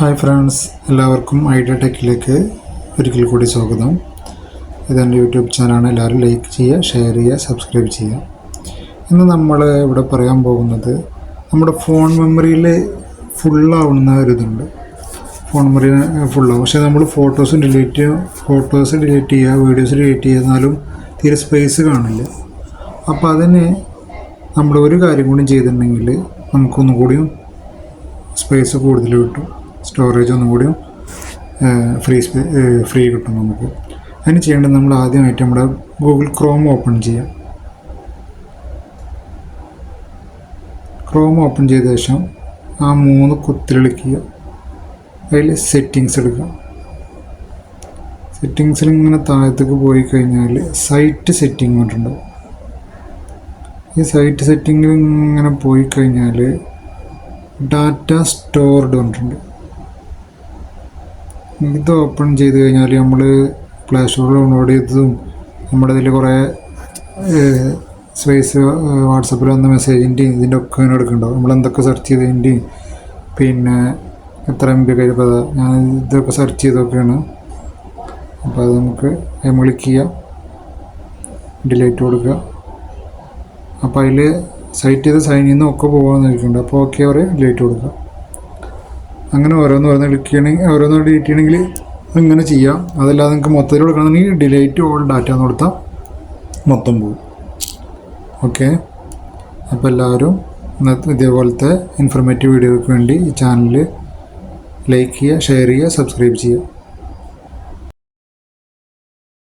Hi friends എല്ലാവർക്കും idea ടെക്കിലേക്ക് ഒരിക്കൽ കൂടി സ്വാഗതം. ഇതെന്റെ യൂട്യൂബ് ചാനലാണ്. എല്ലാവരും ലൈക്ക് ചെയ്യുക ഷെയർ ചെയ്യുക സബ്സ്ക്രൈബ് ചെയ്യുക. ഇന്ന് നമ്മൾ ഇവിടെ പറയാൻ പോകുന്നത് നമ്മുടെ ഫോൺ മെമ്മറിയിൽ ഫുള്ളാവുന്ന ഒരിതുണ്ട്. ഫോൺ മെമ്മറി ഫുള്ളാവും. പക്ഷേ നമ്മൾ ഫോട്ടോസ് ഡിലീറ്റ് ചെയ്യുക ഫോട്ടോസ് ഡിലീറ്റ് ചെയ്യുക വീഡിയോസ് ഡിലീറ്റ് ചെയ്യുക എന്നാലും തീരെ സ്പേസ് കാണില്ല. അപ്പോൾ അതിന് നമ്മൾ ഒരു കാര്യം കൂടി ചെയ്തിട്ടുണ്ടെങ്കിൽ നമുക്കൊന്നും കൂടിയും സ്പേസ് കൂടുതൽ കിട്ടും. സ്റ്റോറേജ് ഒന്നും കൂടിയും ഫ്രീ സ്പേ ഫ്രീ കിട്ടും നമുക്ക്. അതിന് ചെയ്യേണ്ടത് നമ്മൾ ആദ്യമായിട്ട് നമ്മുടെ ഗൂഗിൾ ക്രോം ഓപ്പൺ ചെയ്യാം ക്രോം ഓപ്പൺ ചെയ്ത ശേഷം ആ മൂന്ന് കുത്തിലളിക്കുക അതിൽ സെറ്റിങ്സ് എടുക്കുക. സെറ്റിങ്സിൽ ഇങ്ങനെ താഴത്തേക്ക് പോയി കഴിഞ്ഞാൽ സൈറ്റ് സെറ്റിംഗ് കൊണ്ടുണ്ടാവും ഈ സൈറ്റ് സെറ്റിങ്ങിൽ ഇങ്ങനെ പോയി കഴിഞ്ഞാൽ ഡാറ്റ സ്റ്റോർഡ് കൊണ്ടുണ്ട് ഇത് ഓപ്പൺ ചെയ്ത് കഴിഞ്ഞാൽ നമ്മൾ പ്ലേ സ്റ്റോറിൽ ഡൗൺലോഡ് ചെയ്തതും നമ്മുടെ ഇതിൽ കുറേ സ്പേസ് വാട്സപ്പിൽ വന്ന മെസ്സേജിന്റെയും ഇതിന്റെ ഒക്കെ ഇങ്ങനെ എടുക്കുന്നുണ്ടാവും. നമ്മൾ എന്തൊക്കെ സെർച്ച് ചെയ്തതിന്റെയും പിന്നെ എത്ര എം ബി കഴിഞ്ഞപ്പോൾ അതാ. ഞാൻ ഇതൊക്കെ സെർച്ച് ചെയ്തൊക്കെയാണ്. അപ്പോൾ അത് നമുക്ക് ക്ലിക്ക് ചെയ്യാം. ഡിലീറ്റ് കൊടുക്കുക. അപ്പോൾ അതിൽ സൈറ്റ് ചെയ്ത് സൈൻ ചെയ്യുന്ന ഒക്കെ പോകാമെന്ന് ചോദിക്കുന്നുണ്ട് അപ്പോൾ ഓക്കെ അവർ ഡിലീറ്റ് കൊടുക്കുക. അങ്ങനെ ഓരോന്ന് ഓരോന്ന് എടുക്കുകയാണെങ്കിൽ ഓരോന്ന് ചെയ്യണമെങ്കിൽ അങ്ങനെ ചെയ്യാം. അതല്ലാതെ നിങ്ങൾക്ക് മൊത്തത്തിൽ കൊടുക്കണമെങ്കിൽ ഡിലേറ്റ് ഓൾ ഡാറ്റ എന്ന് കൊടുത്താൽ മൊത്തം പോകും ഓക്കെ അപ്പോൾ എല്ലാവരും ഇന്നത്തെ ഇതേപോലത്തെ ഇൻഫർമേറ്റീവ് വീഡിയോയ്ക്ക് വേണ്ടി ഈ ചാനൽ ലൈക്ക് ചെയ്യുക ഷെയർ ചെയ്യുക സബ്സ്ക്രൈബ് ചെയ്യുക.